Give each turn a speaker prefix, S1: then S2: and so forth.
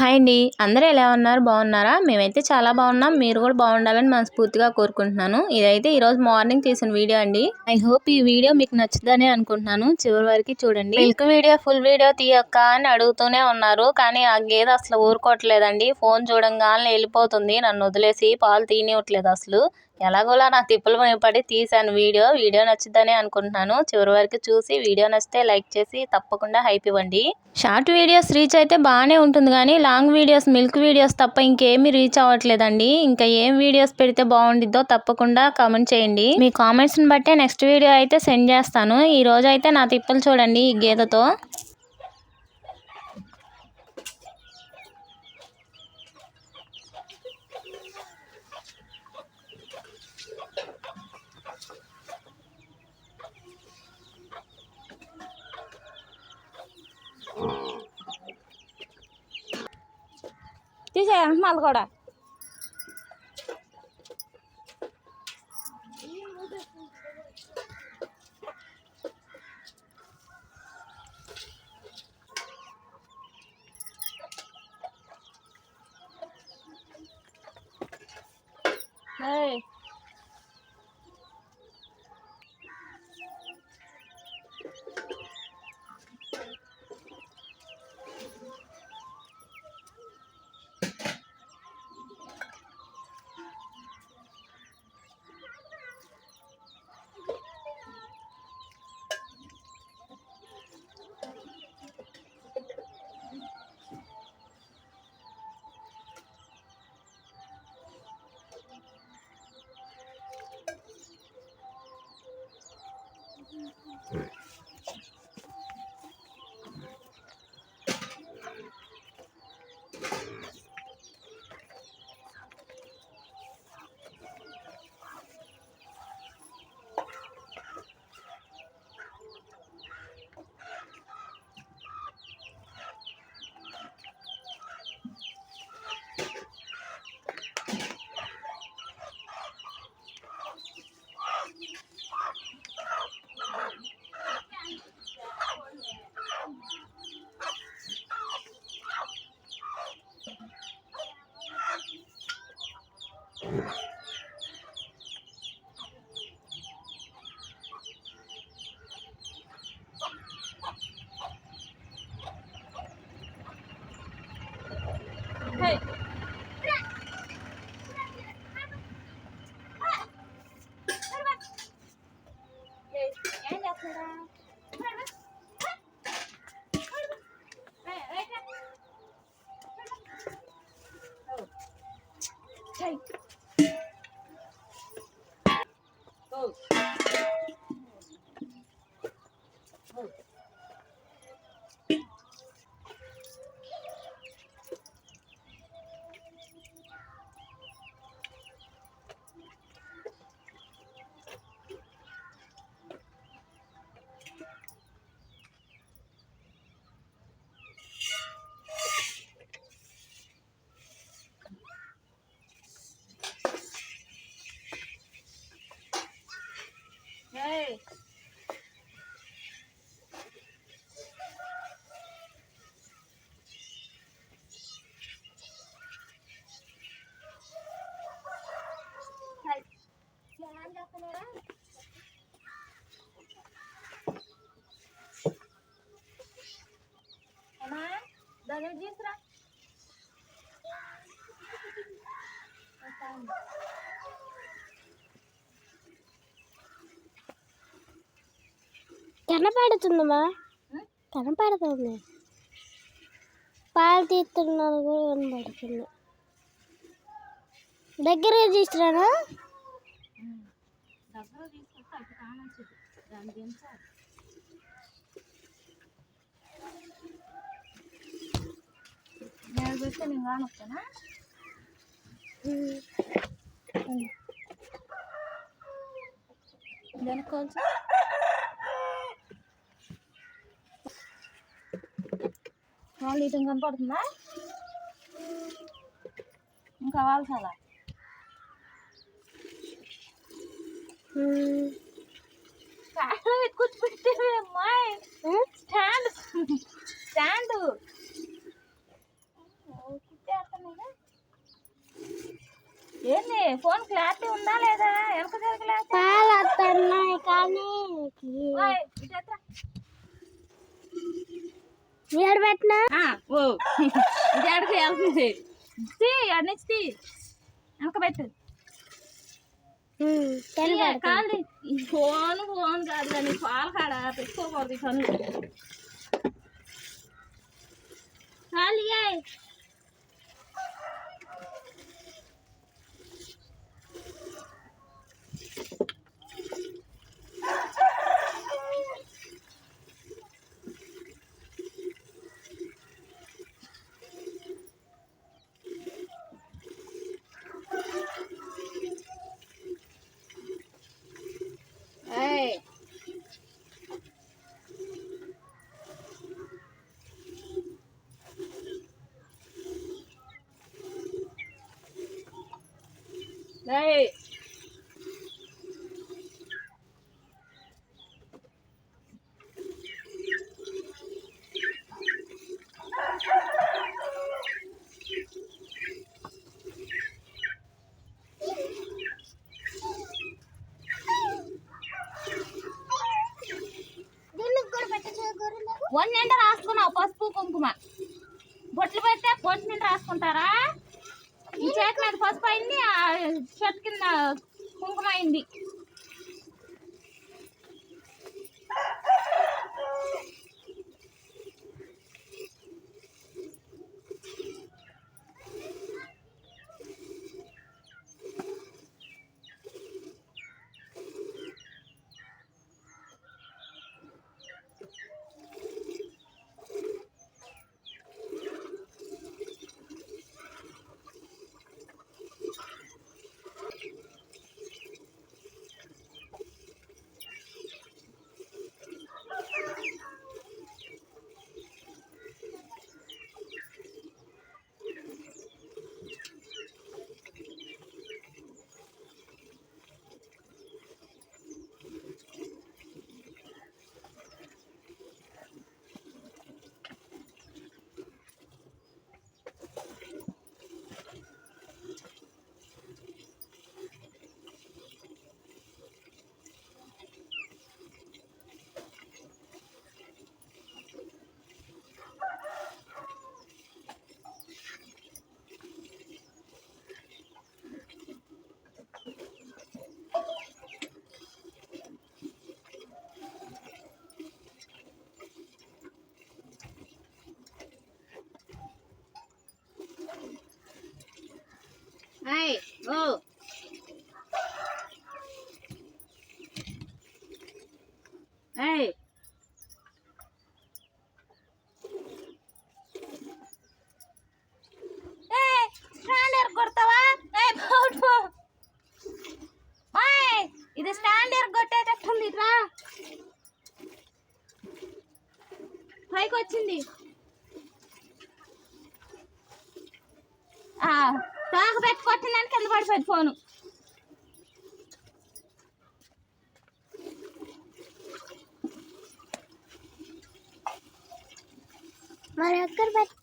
S1: Hi అండి. అందరూ ఎలా ఉన్నారు? బాగున్నారా? మేమైతే చాలా బాగున్నాం. మీరు కూడా బాగుండాలని మనస్ఫూర్తిగా కోరుకుంటున్నాను. ఇదైతే ఈరోజు మార్నింగ్ తీసిన వీడియో అండి. ఐ హోప్ ఈ వీడియో మీకు నచ్చుదని అనుకుంటున్నాను. చివరి వరకు చూడండి. మిల్క్ వీడియో ఫుల్ వీడియో తీయక్క అని అడుగుతూనే ఉన్నారు. కానీ ఆ గేదె అసలు ఊరుకోవట్లేదండి. ఫోన్ చూడంగానే వెళ్ళిపోతుంది. నన్ను వదిలేసి పాలు తీనివ్వట్లేదు అసలు. ఎలాగోలా నా తిప్పులు పడి తీశాను వీడియో. వీడియో నచ్చుద్దని అనుకుంటున్నాను. చివరి వరకు చూసి వీడియో నచ్చితే లైక్ చేసి తప్పకుండా హైప్ ఇవ్వండి. షార్ట్ వీడియోస్ రీచ్ అయితే బాగానే ఉంటుంది కానీ లాంగ్ వీడియోస్ మిల్క్ వీడియోస్ తప్ప ఇంకేమీ రీచ్ అవ్వట్లేదండి. ఇంకా ఏం వీడియోస్ పెడితే బాగుండిద్దో తప్పకుండా కామెంట్ చేయండి. మీ కామెంట్స్ని బట్టే నెక్స్ట్ వీడియో అయితే సెండ్ చేస్తాను. ఈ రోజు అయితే నా తిప్పలు చూడండి ఈ గీతతో.
S2: মালগড়া। take తీసుకురా వస్తాను.
S3: కనపడుతుందమ్మా? కనపడుతుంది పాలు తీస్తున్నారు కూడా కనపడుతుంది దగ్గర తీసుకురానా
S2: దగ్గర తీసుకొస్తే అప్పుడు కానొచ్చింది దాని దించాలి నేను చూస్తే నేను కానొస్తానా దానికి కొంచెం. వాళ్ళు ఇటు కనపడుతుందా? ఇంకా వాళ్ళు చాలా స్టాండ్. స్టాండ్. ఏంది ఫోన్ క్లారిటీ ఉందా లేదా? వెనక జరగలేదు
S3: కానీ పెట్టినా?
S2: ఓ. ఇది వెళ్తుంది. తీ అన్నిచ్చి వెనక పెట్టు. ఫోన్ ఫోన్ కాదు కానీ పాలు కాడ పెట్టుకోకూడదు ఈ పనులు కాలు వన్ నిండా రాసుకున్నావు పసుపు కుంకుమ. బొట్లు పెడితే బొట్టు నిండా రాసుకుంటారా? చేతి మీద పసుపు అయింది ఆ షర్ట్ కింద కుంకుమ అయింది. ఏయ్, ఓ ఏయ్. ఇది స్టాండ్ ఎరగొట్టేటట్టుంది రా పైకి వచ్చింది. ఆ, తాక పెట్టి కొట్టిందని కింద పడిపోయింది ఫోను.
S3: మరి ఎక్కడ పెట్టి